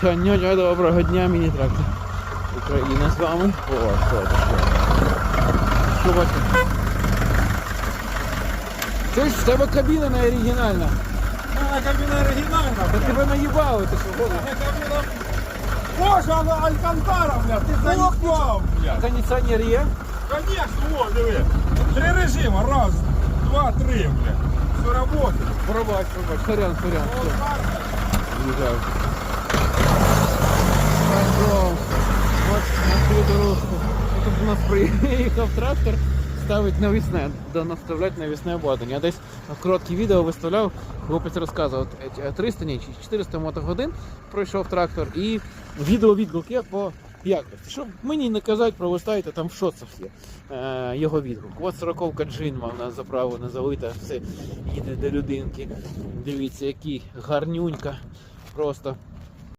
Ханьоньо, доброго дня, мені трактор. Україна з вами. О, що це? Що, що бачите? Це ж в тебе кабіна не оригінальна. Мене кабіна оригінальна, Та блядь. тебе наїбали, ти що голий? Мене кабіна... Боже, вона Алькантара, блядь, ти заїбав, блядь. Кондиціонер є? Конечно, вот, диви. Три режима, раз, два, три, блядь. Все работает. Пробач, пробач. Сорян, сорян. Вот все. так. Тут у нас приїхав трактор, ставить навісне, да наставлять навісне обладнання. Я десь в короткі відео виставляв, хлопець розказував, е, 300, ні, чи 400 мотогодин пройшов трактор і відео відгуки по якості. Щоб мені не казати, пролистайте там в шоцах є е, його відгук. От 40-ка джин мав на заправу не залита, все їде до людинки. Дивіться, який гарнюнька. Просто